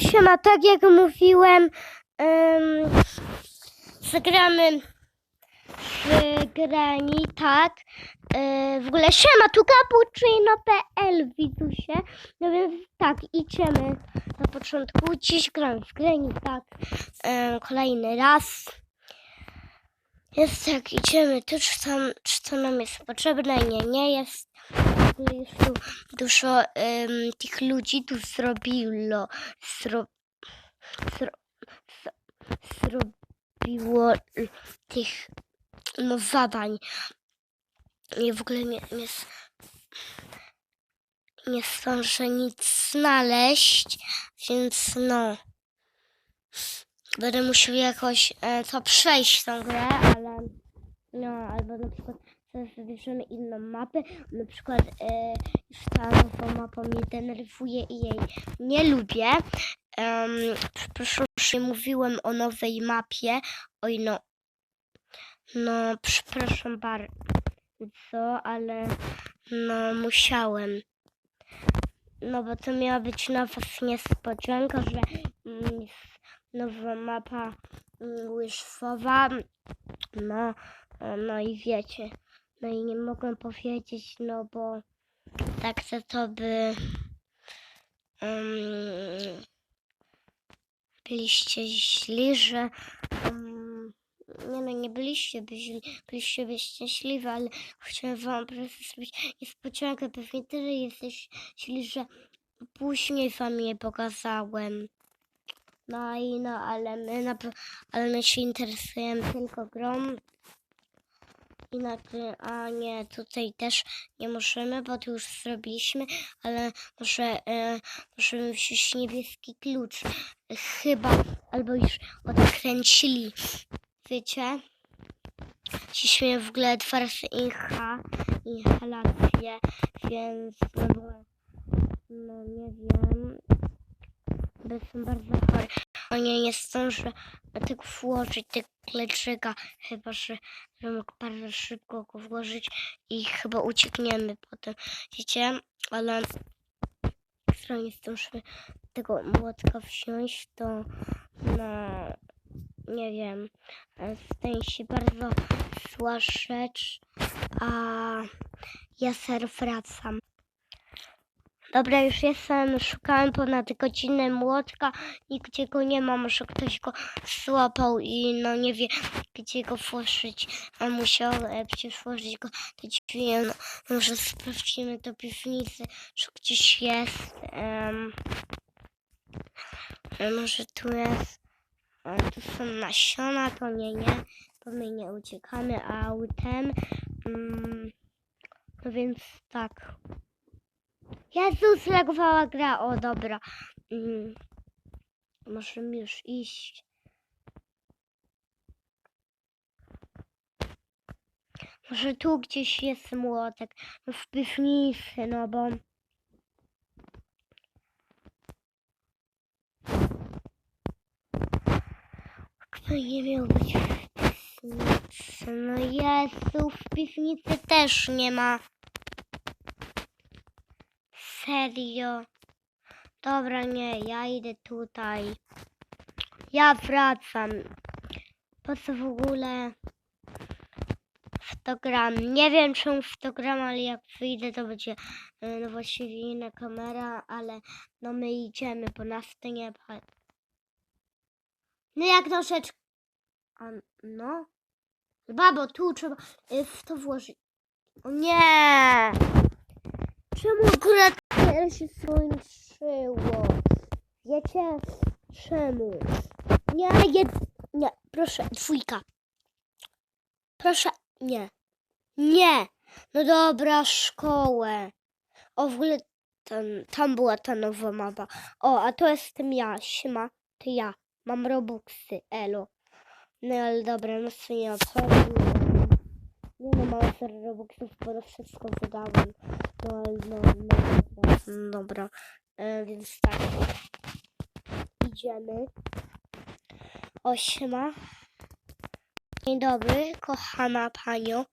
Siema, tak jak mówiłem, um, zagramy w grani, tak. E, w ogóle siema, tu cappuccino.pl widusie. No więc tak, idziemy na początku. Dziś gram w grani, tak. E, kolejny raz. Jest tak, idziemy tu, czy, tam, czy to nam jest potrzebne? Nie, nie jest. Jest tu dużo em, tych ludzi tu zrobiło, zro, zro, z, zrobiło tych no, zadań. I w ogóle nie, nie, nie zdążę nic znaleźć, więc no. Będę musiał jakoś e, to przejść tą grę, ale no, albo na przykład wybierzemy inną mapę. Na przykład e, już ta nowa mapa mnie denerwuje i jej nie lubię. Um, przepraszam, nie mówiłem o nowej mapie. Oj no, no przepraszam bardzo, ale no musiałem. No bo to miała być na was niespodzianka, że mm, nowa mapa mm, łyżwowa. No, no i wiecie. No i nie mogłem powiedzieć, no bo tak to to by um, byliście źli, że um, nie no, nie byliście by źli, byliście by szczęśliwi, ale chciałem wam po prostu zrobić niespodziankę, pewnie tyle jesteś źli, że później wam je pokazałem. No i no, ale my, ale my się interesujemy tylko grą. I nagle, a nie, tutaj też nie możemy, bo to już zrobiliśmy, ale może e, możemy wziąć niebieski klucz. Chyba, albo już odkręcili. Wiecie? Miałem w ogóle dwa razy inha, inhalację, więc no, no nie wiem. Bo jestem bardzo chory. O nie, nie zdążę tego włożyć, tego kleczyka, chyba że, że mógł bardzo szybko go włożyć i chyba uciekniemy potem, wiecie, ale skoro nie zdążymy tego młotka wziąć, to no, nie wiem, e, stanie się bardzo zła rzecz, a ja ser wracam. Dobra, już jestem, szukałem ponad godzinę młotka, nigdzie go nie ma, może ktoś go złapał i no nie wie, gdzie go włożyć, a musiał e, przecież włożyć go do drzwi, no, może sprawdzimy do piwnicy, czy gdzieś jest, e, może tu jest, a tu są nasiona, to nie, nie, to my nie uciekamy autem, mm, no więc tak. Jezus, zlagowała gra. O, dobra. Mm. Możemy już iść. Może tu gdzieś jest młotek. No w piwnicy, no bo... Kto nie miał być w piwnicy? No Jezu, w piwnicy też nie ma. Serio? Dobra, nie, ja idę tutaj. Ja wracam. Po co w ogóle w gram? Nie wiem czemu w to gram, ale jak wyjdę to będzie e, no właściwie inna kamera, ale no my idziemy, bo nas to nie. No jak troszeczkę... A, no? Babo, tu trzeba e, w to włożyć. O nie! Czemu akurat teraz się skończyło? Wiecie czemu? Nie, jed... nie, proszę, dwójka. Proszę, nie. Nie. No dobra, szkołę. O, w ogóle tam, tam była ta nowa mapa. O, a to jestem ja, siema, to ja. Mam robuxy, elo. No ale dobra, no co nie obchodzi. Nie no, mam robuxów, bo to wszystko wydałem. No, no, no. No, dobra. E, więc tak. Idziemy. Osiema. Dzień dobry, kochana panią.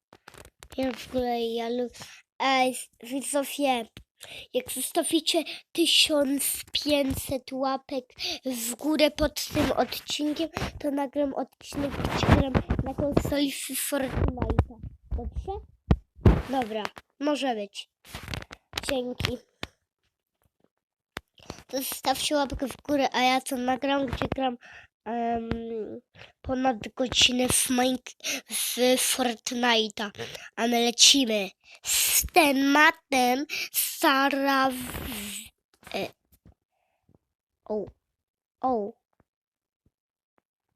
Ja w ogóle ja lubię. Ej, widzowie, Jak zostawicie 1500 łapek w górę pod tym odcinkiem, to nagram odcinek, gram na konsoli w Fortnite'a. Dobrze? Dobra, może być. Dzięki. Zostawcie łapkę w górę, a ja to nagram, gdzie gram em, ponad godzinę w, w Fortnite'a. A my lecimy z tematem Sara... E, o, o.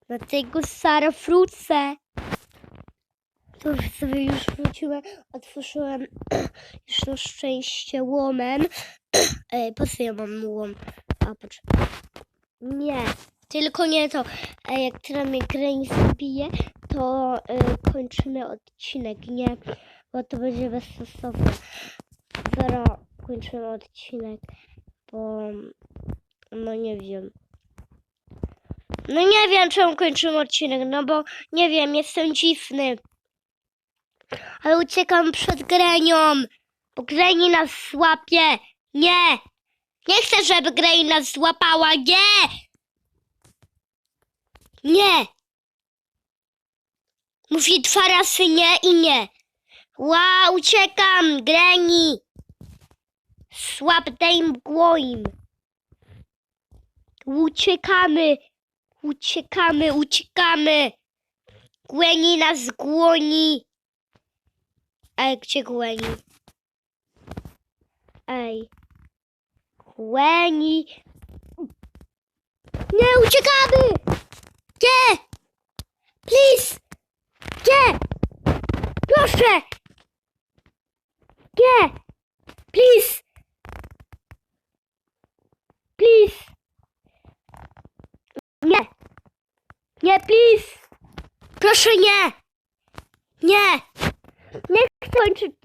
Dlatego Sara wrócę. To sobie już wróciłem, otworzyłem już na szczęście łomem. Ej, po co ja mam łom? A, poczekaj. Nie, tylko nie to. Ej, jak teraz mnie Grain zabije, to y, kończymy odcinek, nie? Bo to będzie bezsensowne. Zaraz kończymy odcinek, bo no nie wiem. No nie wiem, czemu kończymy odcinek, no bo nie wiem, jestem dziwny. Ale uciekam przed Grenią, bo Greni nas złapie. Nie! Nie chcę, żeby Grey nas złapała, nie! Nie! Mówi dwa razy nie i nie. Ła, uciekam, Greni! Słab dej mgło im. Uciekamy, uciekamy, uciekamy. Gweni nas głoni. Ej, gdzie Gweni? Ej. Gweni. Nie, uciekamy! Gdzie? Please! Gdzie? Proszę! Gdzie? Please! Please! Nie! Nie, please! Proszę nie! Nie! Kończyć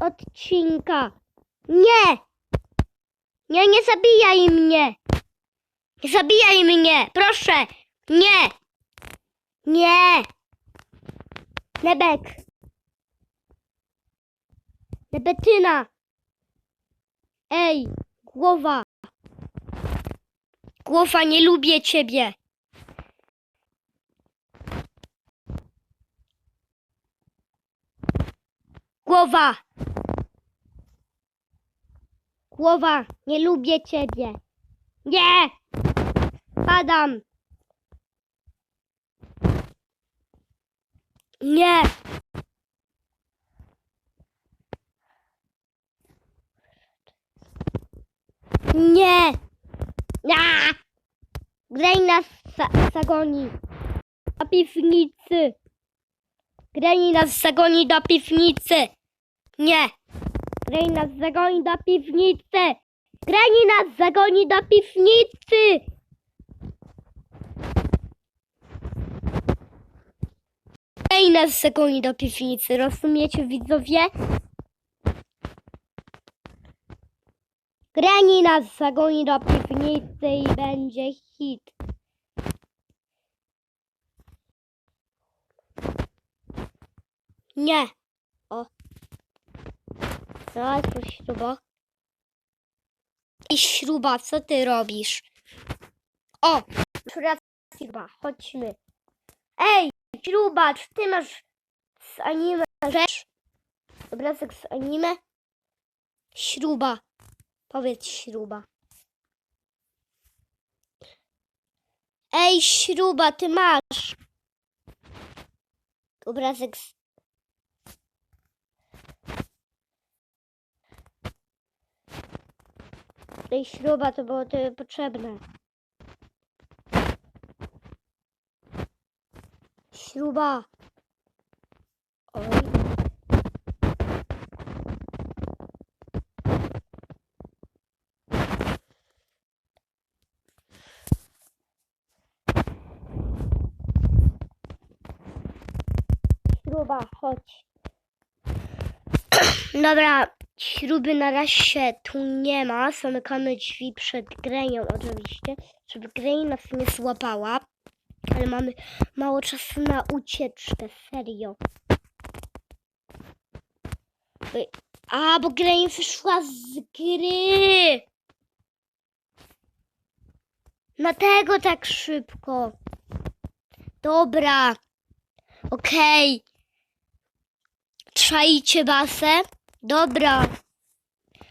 odcinka! Nie! Nie, nie zabijaj mnie! Nie zabijaj mnie! Proszę! Nie! Nie! Lebek! Lebetyna! Ej! Głowa! Głowa, nie lubię ciebie! Głowa! Głowa, nie lubię ciebie! Nie! Padam! Nie! Nie! Ja! Graj nas za zagoni. Do piwnicy. Graj nas zagoni do piwnicy. Nie! Graj nas zagoni do piwnicy. Graj nas zagoni do piwnicy. Graj nas zagoni do piwnicy. Rozumiecie widzowie? Grani nas zagoni do piwnicy i będzie hit. Nie. O. Zaraz po śruba. I śruba, co ty robisz? O! Śruba, chodźmy. Ej, śruba, czy ty masz z anime rzecz? Obrazek z anime? Śruba. Powiedz śruba. Ej, śruba, ty masz. Obrazek z... Ej, śruba, to było tobie potrzebne. Śruba. Oj. Śruba, chodź. Dobra, śruby na razie tu nie ma. Zamykamy drzwi przed Grenią oczywiście, żeby Grey nas nie złapała. Ale mamy mało czasu na ucieczkę, serio. A, bo gra nie wyszła z gry. Dlatego tak szybko. Dobra. Okej. Trzajcie basę? Dobra.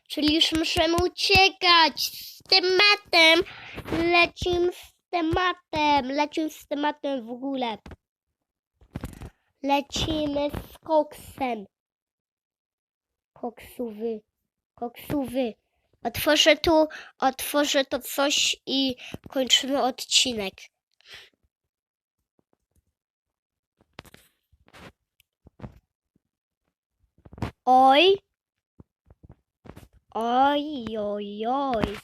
Czyli już możemy uciekać z tematem. Lecimy z tematem. Lecimy z tematem w ogóle. Lecimy z koksem. Koksuwy. Koksuwy. Otworzę tu, otworzę to coś i kończymy odcinek. Oj. Oj, oj, oj.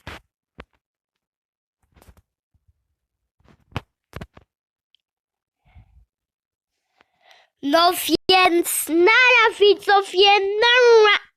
No więc, nara widzowie, nara!